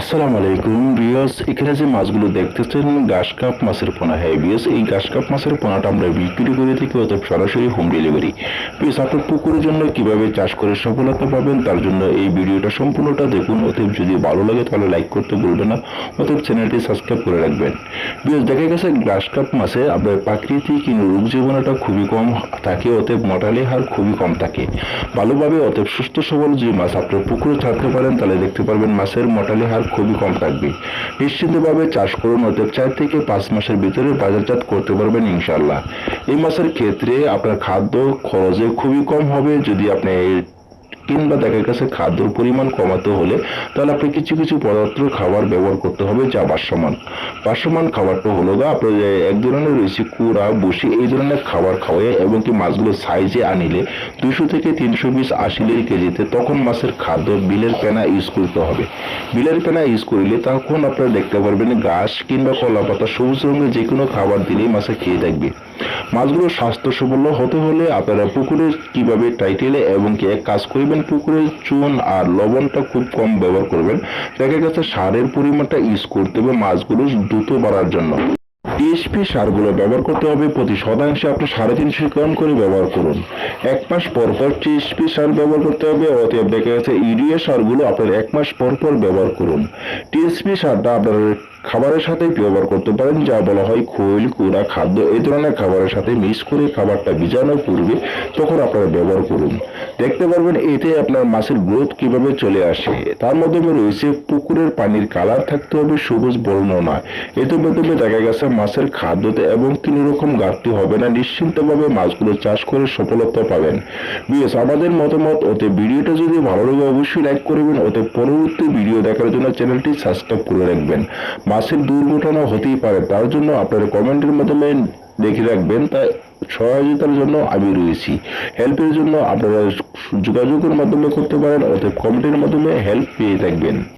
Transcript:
আসসালামু আলাইকুম বিয়স এখানে যে মাছগুলো দেখতেছেন, ঘাস, কাপ, মাছের পোনা। হ্যাঁ বিয়স এই ঘাস, কাপ, মাছের পোনাটা আমরা বিক্রি করে থাকি অতএব সরাসরি হোম ডেলিভারি বিয়স আপনার পুকুরের জন্য কীভাবে চাষ করে সফলতা পাবেন, তার জন্য এই ভিডিওটা সম্পূর্ণটা দেখুন। অতএব যদি ভালো লাগে তাহলে লাইক করতে ভুলবেন না, অতএব চ্যানেলটি সাবস্ক্রাইব করে রাখবেন। বিয়স দেখা গেছে ঘাস, কাপ, মাছে আপনার প্রাকৃতিক রোগ জীবনটা খুবই কম থাকে, অতএব মর্টালি হার খুবই কম থাকে। ভালোভাবে অতএব সুস্থ সবল যে মাছ আপনার পুকুরে ছাড়তে পারেন, তাহলে দেখতে পারবেন মাছের মর্টালি হার খুবই কম থাকবে। নিশ্চিতভাবে চাষ করুন অর্থাৎ চার থেকে পাঁচ মাসের ভিতরে বাজারজাত করতে পারবেন ইনশাল্লাহ এই মাসের ক্ষেত্রে আপনার খাদ্য খরচে খুবই কম হবে যদি আপনি কিংবা দেখা গেছে খাদ্যর পরিমাণ কমাতে হলে তাহলে আপনি কিছু কিছু পদার্থ খাবার ব্যবহার করতে হবে, যা বাসমান বাসমান খাবারটা হলো গা আপনার এক ধরনের রয়েছে কুড়া, বসি এই ধরনের খাবার খাওয়াই এবং কি মাছগুলো সাইজে আনিলে দুশো থেকে তিনশো পিস আশিলে কেজিতে তখন মাছের খাদ্য বিলের পেনা ইউজ করতে হবে। বিলের পেনা ইউজ করিলে তখন আপনারা দেখতে পারবেন ঘাস কিংবা কলা পাতা সবুজ রঙের যে কোনো খাবার দিলেই মাছে খেয়ে থাকবে মাছগুলো স্বাস্থ্য সবল হতে হলে আপনারা পুকুরে কীভাবে টাইটেলে এবং কি এক কাজ করবেন পুকুরে চুন আর লবণটা খুব কম ব্যবহার করবেন। দেখা গেছে সারের পরিমাণটা ইউজ করতে হবে মাছগুলো দ্রুত বাড়ার জন্য। টিএসপি সারগুলো ব্যবহার করতে হবে, প্রতি শতাংশে আপনি সাড়ে তিনশো গ্রাম করে ব্যবহার করুন। এক মাস পর পর টিএসপি সার ব্যবহার করতে হবে, অতএব দেখা গেছে ইউরিয়া সারগুলো আপনার এক মাস পর পর ব্যবহার করুন। টিএসপি সারটা আপনার খাবারের সাথে ব্যবহার করতে পারেন, যা বলা হয় খৈল, কুড়া, খাদ্য। এই ধরনের খাবারের সাথে মিক্স করে খাবারটা ভিজানোর পূর্বে তখন আপনারা ব্যবহার করুন। দেখতে পারবেন, এতে আপনার মাছের গ্রোথ কীভাবে চলে আসে। তার মাধ্যমে রয়েছে পুকুরের পানির কালার থাকতে হবে, সবুজ বর্ণ নয়। এতে মাধ্যমে দেখা গেছে মাছের খাদ্যতে এবং তিন রকম ঘাটতি হবে না। নিশ্চিন্তভাবে মাছগুলো চাষ করে সফলতা পাবেন। বিএস আমাদের মতামত ওতে ভিডিওটা যদি ভালো লাগে, অবশ্যই লাইক করবেন। ওতে পরবর্তী ভিডিও দেখার জন্য চ্যানেলটি সাবস্ক্রাইব করে রাখবেন। মাছের দুর্ঘটনা হতেই পারে, তার জন্য আপনারা কমেন্টের মাধ্যমে দেখে রাখবেন তা সহযোগিতার জন্য আমি রয়েছি। হেল্পের জন্য আপনারা যোগাযোগের মাধ্যমে করতে পারেন, অর্থাৎ কমেন্টের মাধ্যমে হেল্প পেয়ে থাকবেন।